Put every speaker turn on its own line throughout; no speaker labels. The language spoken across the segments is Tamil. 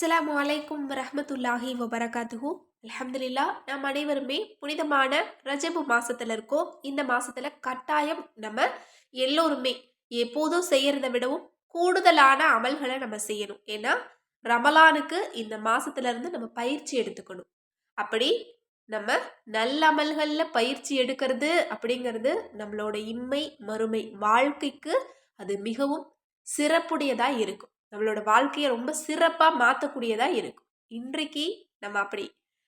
அஸ்லாம் அலைக்கும் ரஹமத்துல்லாஹி வபரகாத்துஹு. அலமதுல்லா நாம் அனைவருமே புனிதமான ரஜபு மாதத்தில் இருக்கோம். இந்த மாதத்தில் கட்டாயம் நம்ம எல்லோருமே எப்போதும் செய்யறத விடவும் கூடுதலான அமல்களை நம்ம செய்யணும். ஏன்னா ரமலானுக்கு இந்த மாதத்துலேருந்து நம்ம பயிற்சி எடுத்துக்கணும். அப்படி நம்ம நல்ல அமல்களில் பயிற்சி எடுக்கிறது அப்படிங்கிறது நம்மளோட இம்மை மறுமை வாழ்க்கைக்கு அது மிகவும் சிறப்புடையதாக இருக்கும். நம்மளோட வாழ்க்கையை ரொம்ப சிறப்பாக மாற்றக்கூடியதாக இருக்கும். இன்றைக்கு நம்ம அப்படி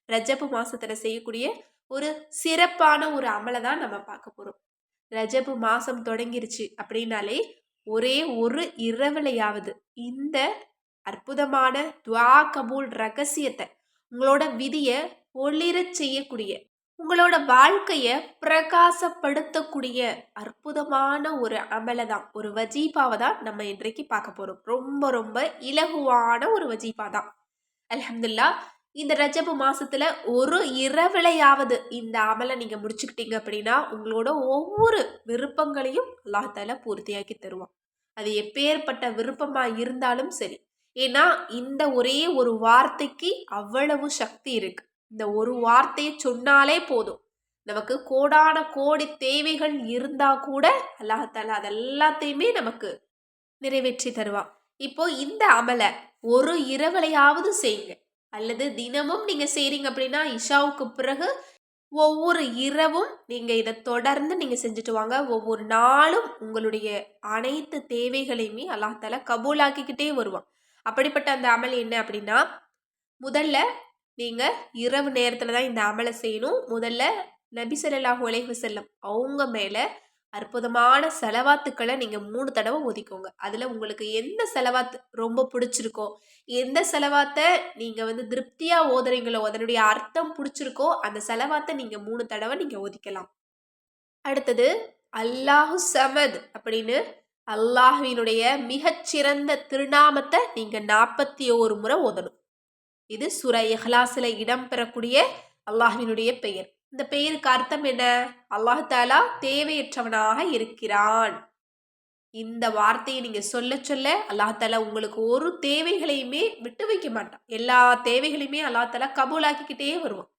ரஜப்பு மாதத்தில் செய்யக்கூடிய ஒரு சிறப்பான ஒரு அமலை தான் நம்ம பார்க்க போகிறோம் ரஜப்பு மாதம் தொடங்கிருச்சு அப்படின்னாலே ஒரே ஒரு இரவுலையாவது இந்த அற்புதமான துவா கபூல் ரகசியத்தை உங்களோட விதியை ஒளிரச் செய்யக்கூடிய உங்களோட வாழ்க்கையை பிரகாசப்படுத்தக்கூடிய அற்புதமான ஒரு அமலை தான் ஒரு வஜீபாவை தான் நம்ம இன்றைக்கு பார்க்க போகிறோம் ரொம்ப ரொம்ப இலகுவான ஒரு வஜீபா தான் அலமதுல்லா இந்த ரஜபு மாசத்துல ஒரு இரவிலையாவது இந்த அமலை நீங்க முடிச்சுக்கிட்டீங்க அப்படின்னா உங்களோட ஒவ்வொரு விருப்பங்களையும் அல்லாஹால பூர்த்தியாக்கி தருவான். அது எப்பேற்பட்ட விருப்பமா இருந்தாலும் சரி. ஏன்னா இந்த ஒரே ஒரு வார்த்தைக்கு அவ்வளவு சக்தி இருக்கு. இந்த ஒரு வார்த்தையை சொன்னாலே போதும். நமக்கு கோடான கோடி தேவைகள் இருந்தா கூட அல்லாஹால அதெல்லாத்தையுமே நமக்கு நிறைவேற்றி தருவான். இப்போ இந்த அமலை ஒரு இரவலையாவது செய்யுங்க. அல்லது தினமும் நீங்க செய்றீங்க அப்படின்னா இஷாவுக்கு பிறகு ஒவ்வொரு இரவும் நீங்க இதை தொடர்ந்து நீங்க செஞ்சுட்டு வாங்க. ஒவ்வொரு நாளும் உங்களுடைய அனைத்து தேவைகளையுமே அல்லாஹால கபூலாக்கிக்கிட்டே வருவான். அப்படிப்பட்ட அந்த அமல் என்ன அப்படின்னா முதல்ல நீங்கள் இரவு நேரத்தில் தான் இந்த அமலை செய்யணும். முதல்ல நபி சொல்லாஹு அலைஹு செல்லம் அவங்க மேலே அற்புதமான செலவாத்துக்களை நீங்கள் மூணு தடவை ஒதுக்கோங்க அதில் உங்களுக்கு எந்த செலவாத்து ரொம்ப பிடிச்சிருக்கோ எந்த செலவாத்தை நீங்கள் வந்து திருப்தியாக ஓதுறீங்களோ அதனுடைய அர்த்தம் பிடிச்சிருக்கோ அந்த செலவாத்தை நீங்கள் மூணு தடவை நீங்கள் ஒதுக்கலாம். அடுத்தது அல்லாஹு சமத் அப்படின்னு அல்லாஹுவினுடைய மிகச்சிறந்த திருநாமத்தை நீங்கள் நாற்பத்தி ஒரு முறை ஓதணும். இது சுர இஹ்லாஸில் இடம்பெறக்கூடிய அல்லாஹினுடைய பெயர். இந்த பெயருக்கு அர்த்தம் என்ன? அல்லாஹாலா தேவையற்றவனாக இருக்கிறான். இந்த வார்த்தையை நீங்க சொல்ல சொல்ல அல்லாஹாலா உங்களுக்கு ஒரு தேவைகளையுமே விட்டு வைக்க மாட்டான். எல்லா தேவைகளையுமே அல்லாஹாலா கபூலாக்கிக்கிட்டே வருவான்.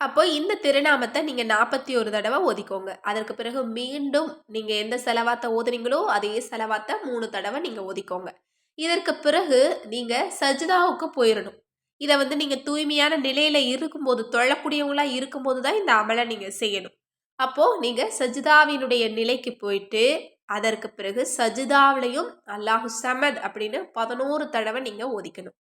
அப்போ இந்த திருநாமத்தை நீங்க நாற்பத்தி ஒரு தடவை ஒதுக்கோங்க. அதற்கு பிறகு மீண்டும் நீங்க எந்த செலவாத்தை ஓதுறீங்களோ அதே செலவாத்தை மூணு தடவை நீங்க ஒதுக்கோங்க. இதற்கு பிறகு நீங்க சஜிதாவுக்கு போயிடணும் இதை வந்து நீங்கள் தூய்மையான நிலையில் இருக்கும்போது தொழக்கூடியவங்களாக இருக்கும்போது தான் இந்த அமலை நீங்கள் செய்யணும். அப்போது நீங்கள் சஜிதாவினுடைய நிலைக்கு போயிட்டு அதற்கு பிறகு சஜிதாவிலையும் அல்லாஹு சமத் அப்படின்னு பதினோரு தடவை நீங்கள் ஒதிக்கணும்.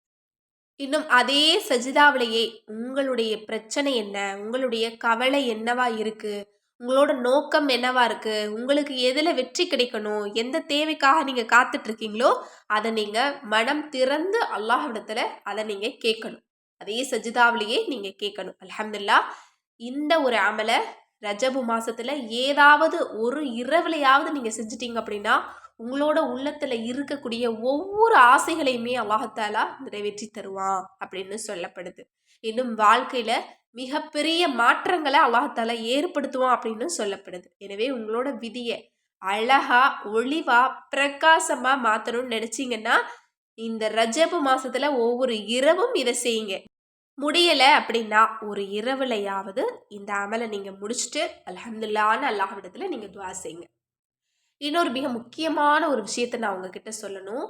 இன்னும் அதே சஜிதாவிலேயே உங்களுடைய பிரச்சனை என்ன? உங்களுடைய கவலை என்னவா இருக்குது உங்களோட நோக்கம் என்னவா இருக்கு? உங்களுக்கு எதில் வெற்றி கிடைக்கணும்? எந்த தேவைக்காக நீங்கள் காத்துட்ருக்கீங்களோ அதை நீங்கள் மனம் திறந்து அல்லாஹிடத்துல அதை நீங்கள் கேட்கணும். அதே சஜிதாவிலேயே நீங்கள் கேட்கணும். அலமதுல்லா இந்த ஒரு அமலை ரஜபு மாசத்துல ஏதாவது ஒரு இரவுலையாவது நீங்கள் செஞ்சிட்டீங்க அப்படின்னா உங்களோட உள்ளத்துல இருக்கக்கூடிய ஒவ்வொரு ஆசைகளையுமே அல்லாஹத்தாலா நிறைவேற்றி தருவான் அப்படின்னு சொல்லப்படுது. இன்னும் வாழ்க்கையில மிகப்பெரிய மாற்றங்களை அல்லாஹால ஏற்படுத்துவான் அப்படின்னு சொல்லப்படுது. எனவே உங்களோட விதியை அழகா ஒளிவா பிரகாசமா மாத்தணும்னு நினைச்சீங்கன்னா இந்த ரஜபு மாசத்துல ஒவ்வொரு இரவும் இதை செய்யுங்க. முடியலை அப்படின்னா ஒரு இரவுலையாவது இந்த அமலை நீங்கள் முடிச்சுட்டு அலமதுல்லான்னு அல்லாஹ்விடத்தில் நீங்கள் துவா செய்யுங்க. இன்னொரு மிக முக்கியமான ஒரு விஷயத்தை நான் உங்ககிட்ட சொல்லணும்.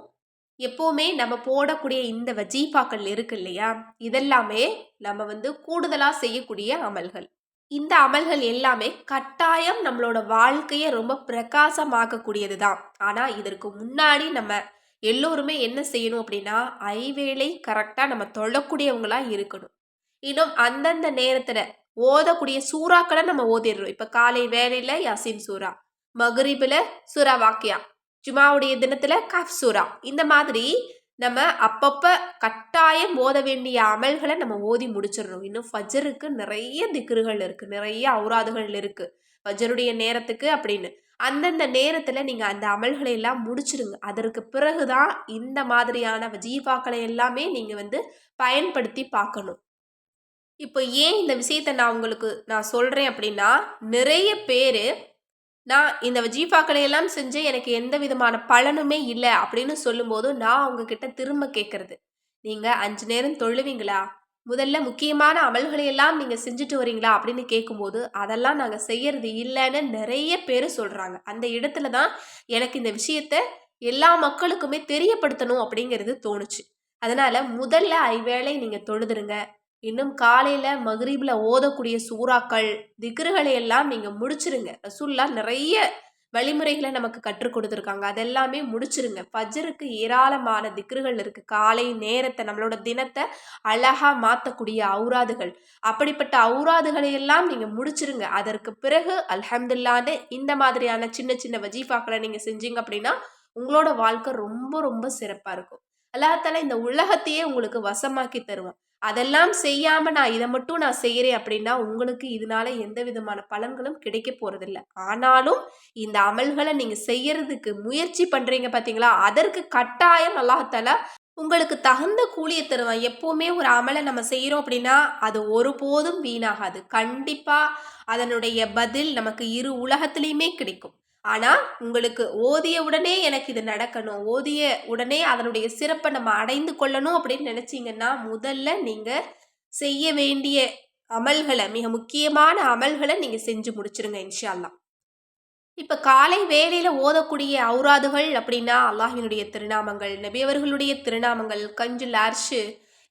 எப்போவுமே நம்ம போடக்கூடிய இந்த வஜீஃபாக்கள் இருக்கு இல்லையா? இதெல்லாமே நம்ம வந்து கூடுதலாக செய்யக்கூடிய அமல்கள். இந்த அமல்கள் எல்லாமே கட்டாயம் நம்மளோட வாழ்க்கையை ரொம்ப பிரகாசமாக்கக்கூடியது தான். ஆனால் இதற்கு முன்னாடி நம்ம எல்லோருமே என்ன செய்யணும் அப்படின்னா ஐவேளை கரெக்டாக நம்ம தொழக்கூடியவங்களாக இருக்கணும். இன்னும் அந்தந்த நேரத்தில் ஓதக்கூடிய சூறாக்களை நம்ம ஓதிடுறோம் இப்போ காலை வேலையில் யாசின் சூறா. மகரிபில் சூரா வாக்கியா ஜுமாவுடைய தினத்தில் கஃப் சூரா இந்த மாதிரி நம்ம அப்பப்போ கட்டாயம் ஓத வேண்டிய அமல்களை நம்ம ஓதி முடிச்சிடணும். இன்னும் ஃபஜருக்கு நிறைய திக்ருகள் இருக்குது நிறைய அவுராதுகள் இருக்குது ஃபஜருடைய நேரத்துக்கு அப்படின்னு. அந்தந்த நேரத்தில் நீங்கள் அந்த அமல்களை எல்லாம் முடிச்சிடுங்க அதற்கு பிறகு தான் இந்த மாதிரியான வஜீஃபாக்களை எல்லாமே நீங்கள் வந்து பயன்படுத்தி பார்க்கணும். இப்போ ஏன் இந்த விஷயத்தை நான் உங்களுக்கு நான் சொல்கிறேன் அப்படின்னா நிறைய பேர் நான் இந்த வஜீஃபாக்களை எல்லாம் செஞ்சு எனக்கு எந்த விதமான பலனுமே இல்லை அப்படின்னு சொல்லும்போது நான் அவங்கக்கிட்ட திரும்ப கேட்குறது நீங்கள் அஞ்சு நேரம் தொழுவீங்களா? முதல்ல முக்கியமான அமல்களை எல்லாம் நீங்கள் செஞ்சுட்டு வரீங்களா? அப்படின்னு கேட்கும்போது அதெல்லாம் நாங்கள் செய்யறது இல்லைன்னு நிறைய பேர் சொல்கிறாங்க அந்த இடத்துல தான் எனக்கு இந்த விஷயத்த எல்லா மக்களுக்குமே தெரியப்படுத்தணும் அப்படிங்கிறது தோணுச்சு. அதனால முதல்ல ஐவேளை நீங்கள் தொழுதுருங்க. இன்னும் காலையில் மகரீபில் ஓதக்கூடிய சூறாக்கள் திக்ருகளை எல்லாம் நீங்கள் முடிச்சிருங்க. ரசூல்லா நிறைய வழிமுறைகளை நமக்கு கற்றுக் கொடுத்துருக்காங்க. அதெல்லாமே முடிச்சிருங்க. ஃபஜருக்கு ஏராளமான திக்ருகள் இருக்குது காலை நேரத்தை நம்மளோட தினத்தை அழகாக மாற்றக்கூடிய அவுராதுகள். அப்படிப்பட்ட அவுராதுகளை எல்லாம் நீங்கள் முடிச்சிருங்க. அதற்கு பிறகு அல்ஹம்துல்லான்னு இந்த மாதிரியான சின்ன சின்ன வஜீஃபாக்களை நீங்கள் செஞ்சீங்க அப்படின்னா உங்களோட வாழ்க்கை ரொம்ப ரொம்ப சிறப்பாக இருக்கும். அல்லாத்தால இந்த உலகத்தையே உங்களுக்கு வசமாக்கி தருவான். அதெல்லாம் செய்யாம நான் இதை மட்டும் நான் செய்கிறேன் அப்படின்னா உங்களுக்கு இதனால எந்த விதமான பலன்களும் கிடைக்க போறதில்ல. ஆனாலும் இந்த அமல்களை நீங்க செய்யறதுக்கு முயற்சி பண்றீங்க பாத்தீங்களா? அதற்கு கட்டாயம் அல்லாஹால உங்களுக்கு தகுந்த கூலியை தருவான். எப்போவுமே ஒரு அமலை நம்ம செய்கிறோம் அப்படின்னா அது ஒருபோதும் வீணாகாது. கண்டிப்பாக அதனுடைய பதில் நமக்கு இரு உலகத்துலேயுமே கிடைக்கும். ஆனால் உங்களுக்கு ஓதிய உடனே எனக்கு இது நடக்கணும். ஓதிய உடனே அதனுடைய சிறப்பை நம்ம அடைந்து கொள்ளணும் அப்படின்னு நினச்சிங்கன்னா முதல்ல நீங்கள் செய்ய வேண்டிய அமல்களை மிக முக்கியமான அமல்களை நீங்கள் செஞ்சு முடிச்சிருங்க இன்ஷால்லா இப்போ காலை வேலையில் ஓதக்கூடிய ஔராதுகள் அப்படின்னா அல்லாஹினுடைய திருநாமங்கள் நபியவர்களுடைய திருநாமங்கள் கஞ்சுல் அர்ஷு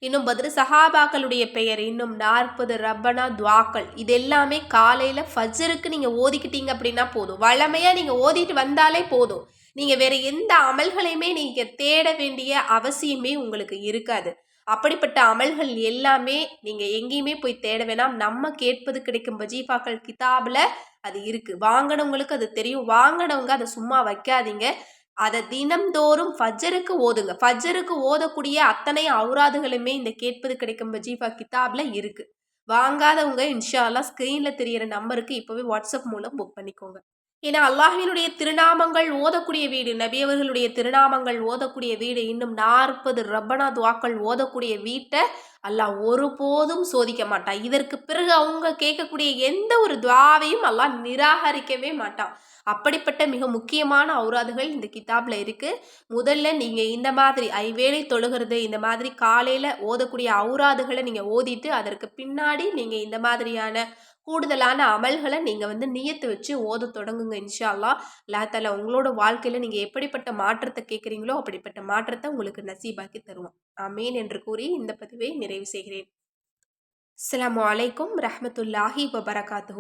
இன்னும் பதில் சஹாபாக்களுடைய பெயர் இன்னும் நாற்பது ரப்பனா துவாக்கள். இது எல்லாமே காலையில் ஃபஜருக்கு நீங்கள் ஓதிக்கிட்டீங்க அப்படின்னா போதும். வளமையாக நீங்கள் ஓதிட்டு வந்தாலே போதும். நீங்கள் வேறு எந்த அமல்களையுமே நீங்கள் தேட வேண்டிய அவசியமே உங்களுக்கு இருக்காது. அப்படிப்பட்ட அமல்கள் எல்லாமே நீங்கள் எங்கேயுமே போய் தேட வேணாம். நம்ம கேட்பது கிடைக்கும் வஜீஃபாக்கள் கிதாபில் அது இருக்குது வாங்கினவங்களுக்கு அது தெரியும். வாங்கினவங்க அதை சும்மா வைக்காதீங்க. அதை தினம்தோறும் ஃபஜருக்கு ஓதுங்க. ஃபஜருக்கு ஓதக்கூடிய அத்தனை அவுராதுகளுமே இந்த கேட்பது கிடைக்கும் ஜீஃபா கிதாபில் இருக்குது வாங்காதவங்க இன்ஷால்லாம் ஸ்க்ரீனில் தெரிகிற நம்பருக்கு இப்போவே வாட்ஸ்அப் மூலம் புக் பண்ணிக்கோங்க. ஏன்னா அல்லாஹினுடைய திருநாமங்கள் ஓதக்கூடிய வீடு நபியவர்களுடைய திருநாமங்கள் ஓதக்கூடிய வீடு இன்னும் நாற்பது ரப்பனா துவாக்கள் ஓதக்கூடிய வீட்டை அல்லாஹ் ஒருபோதும் சோதிக்க மாட்டான். இதற்கு பிறகு அவங்க கேட்கக்கூடிய எந்த ஒரு துவாவையும் அல்லாஹ் நிராகரிக்கவே மாட்டான். அப்படிப்பட்ட மிக முக்கியமான அவுராதுகள் இந்த கிதாபில் இருக்குது முதல்ல நீங்கள் இந்த மாதிரி ஐவேளை தொழுகிறது இந்த மாதிரி காலையில் ஓதக்கூடிய அவுராதுகளை நீங்கள் ஓதிட்டு அதற்கு பின்னாடி நீங்கள் இந்த மாதிரியான கூடுதலான அமல்களை நீங்கள் வந்து நியத்து வச்சு ஓத தொடங்குங்க இன்ஷா அல்லா லாத்தால உங்களோட வாழ்க்கையில் நீங்கள் எப்படிப்பட்ட மாற்றத்தை கேட்குறீங்களோ அப்படிப்பட்ட மாற்றத்தை உங்களுக்கு நசீபாக்கி தருவோம் ஆமீன் என்று கூறி இந்த பதிவை நிறைவு செய்கிறேன். அஸ்லாம் வலைக்கும் ரஹமத்துல்லாஹி வபரகாத்து